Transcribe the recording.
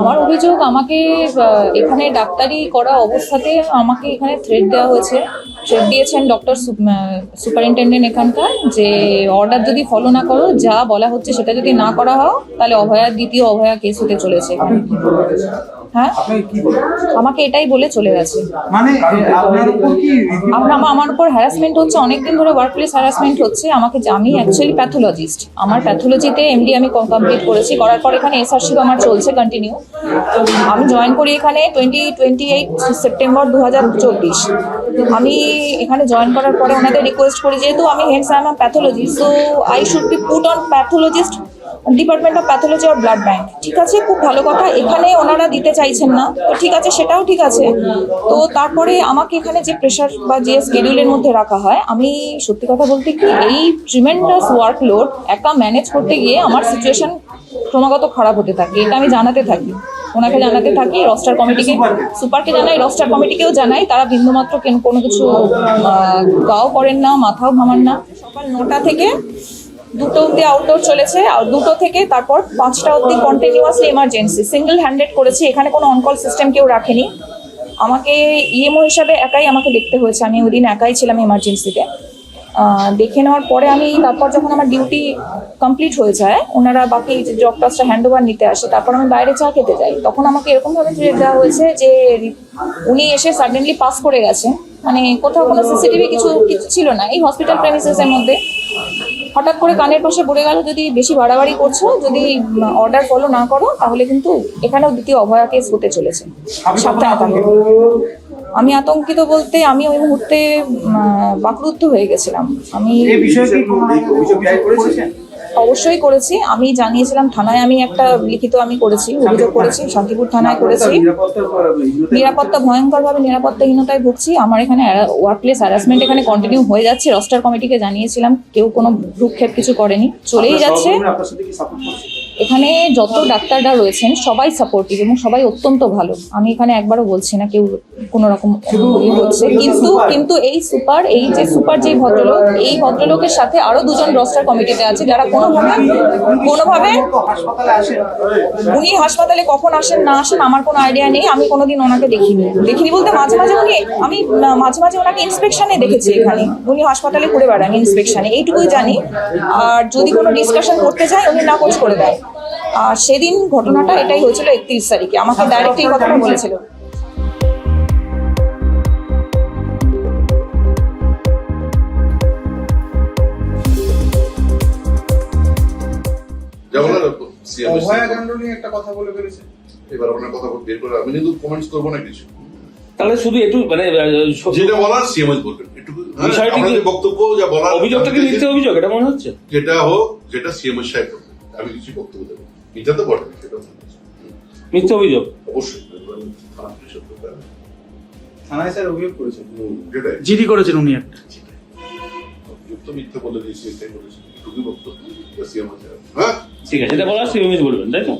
আমার অভিযোগ আমাকে এখানে ডাক্তারি করা অবস্থাতে আমাকে এখানে থ্রেড দেওয়া হয়েছে। থ্রেড দিয়েছেন ডক্টর সুপারিনটেন্ডেন্ট এখানকার যে অর্ডার যদি ফলো না করো যা বলা হচ্ছে সেটা যদি না করা হয় তাহলে অভয়া দ্বিতীয় অভয়া কেস হতে চলেছে। এখানে হ্যাঁ? আমাকে এটাই বলে চলে গেছে। মানে আমার উপর হ্যারাসমেন্ট হচ্ছে অনেকদিন ধরে ওয়ার্ক প্লেস হ্যারাসমেন্ট হচ্ছে। আমাকে আমি অ্যাকচুয়ালি প্যাথোলজিস্ট আমার প্যাথোলজিতে এমডি আমি কমপ্লিট করেছি। করার পর এখানে এসআরশিপ আমার চলছে কন্টিনিউ আমি জয়েন করি এখানে টোয়েন্টি টোয়েন্টি এইট সেপ্টেম্বর দু হাজার চব্বিশ। আমি এখানে জয়েন করার পরে ওনাদের রিকোয়েস্ট করি যেহেতু আমি heads I am pathologist so I should be put on pathologist department of pathology R blood bank ঠিক আছে? খুব ভালো কথা। এখানে ওনারা দিতে চাইছেন না। তো ঠিক আছে, সেটাও ঠিক আছে। তো তারপরে আমাকে এখানে যে প্রেশার বা যে স্কেডিউলের মধ্যে রাখা হয়, আমি সত্যি কথা বলতে কি, এই ট্রিমেন্ডাস ওয়ার্কলোড একা ম্যানেজ করতে গিয়ে আমার সিচুয়েশন ক্রমাগত খারাপ হতে থাকে। এটা আমি জানাতে থাকি। ওনাকে জানাতে থাকি রস্টার কমিটিকে সুপারকে জানাই রস্টার কমিটিকেও জানাই। তারা বিন্দুমাত্র কোনো কিছু গাও করেন না, মাথাও ঘামান না। সকাল নটা থেকে দুটো অব্দি আউটডোর চলেছে, আর দুটো থেকে তারপর পাঁচটা অব্দি কন্টিনিউয়াসলি এমার্জেন্সি সিঙ্গেল হ্যান্ডেড করেছি, এখানে কোনো অনকল সিস্টেম কেউ রাখেনি। আমাকে ইএমও হিসাবে একাই আমাকে দেখতে হয়েছে, আমি ওই দিন একাই ছিলাম এমার্জেন্সিতে দেখে নেওয়ার পরে আমি তারপর যখন আমার ডিউটি কমপ্লিট হয়ে যায়, ওনারা বাকি জব কাজটা হ্যান্ড ওভার নিতে আসে, তারপর আমি বাইরে চা খেতে যাই। তখন আমাকে এরকমভাবে থ্রেট দেওয়া হয়েছে যে, উনি এসে সাডেনলি পাস করে গেছে মানে কোথাও কোনো সিসিটিভি কিছু কিছু ছিল না। এই হসপিটাল প্রেমিসেসের মধ্যে হঠাৎ করে কানের পাশে পড়ে গেল, যদি বেশি বাড়াবাড়ি করছ, যদি অর্ডার ফলো না করো, তাহলে কিন্তু এখানেও দ্বিতীয় অভয়া কেস হতে চলেছে। আতঙ্কিত? আমি আতঙ্কিত বলতে আমি ওই মুহূর্তে বাকরুদ্ধ হয়ে গেছিলাম। আমি অবশ্যই করেছি। আমি জানিয়েছিলাম থানায় আমি একটা লিখিত আমি করেছি অভিযোগ করেছি শান্তিপুর থানায় করেছি। নিরাপত্তা নিরাপত্তা ভয়ঙ্করভাবে নিরাপত্তাহীনতায় ভুগছি। আমার এখানে ওয়ার্ক প্লেস হ্যারাসমেন্ট এখানে কন্টিনিউ হয়ে যাচ্ছে। রস্টার কমিটিকে জানিয়েছিলাম কেউ কোনো ভ্রুক্ষেপ কিছু করেনি। চলেই যাচ্ছে। এখানে যত ডাক্তাররা রয়েছেন সবাই সাপোর্টিভ এবং সবাই অত্যন্ত ভালো। আমি এখানে একবারও বলছি না কেউ কোনো রকম হচ্ছে। কিন্তু কিন্তু এই সুপার এই যে সুপার যে ভদ্রলোক এই ভদ্রলোকের সাথে আরও দুজন রস্টার কমিটিতে আছে যারা কোনোভাবে কোনোভাবে উনি হাসপাতালে কখন আসেন না আসেন আমার কোনো আইডিয়া নেই। আমি কোনোদিন ওনাকে দেখিনি। দেখিনি বলতে মাঝে মাঝে উনি আমি মাঝে মাঝে ওনাকে ইন্সপেকশনে দেখেছি এখানে। উনি হাসপাতালে ঘুরে বেড়ান ইন্সপেকশনে এইটুকুই জানি। আর যদি কোনো ডিসকাশন করতে চাই উনি নাকচ করে দেয়। আর সেদিন ঘটনাটা এটাই হয়েছিল একত্রিশ তারিখে। আমাকে ডাইরেক্ট এই কথাটা বলেছিল। যেমন সিএম অভয়া কাণ্ড নিয়ে একটা কথা বলে ফেলেছে। এবার আপনার কথা বের করে আমি কিন্তু কমেন্টস করব না কিছু। তাহলে শুধু একটু মানে যেটা বলার সিএম বলবেন একটু হ্যাঁ, কি- বক্তব্য যা বলার অভিযোগটা কি মিথ্যে অভিযোগ? এটা মনে হচ্ছে? যেটা হোক যেটা সিএম সাহেব আমি কিছু বক্তব্য দেবো। এটা তো বটে সেটা মিথ্যা অভিযোগ? অবশ্যই থানা পুলিশের ব্যাপার। থানায় স্যার অভিযোগ করেছেন? জিডি করেছেন উনি একটা। অভিযোগ তো মিথ্যে বলে দিয়েছি এটাই বলেছি। এটুকুই বক্তব্য হ্যাঁ? ঠিক আছে এটা বলার সিএমএস বলবেন তাই তো?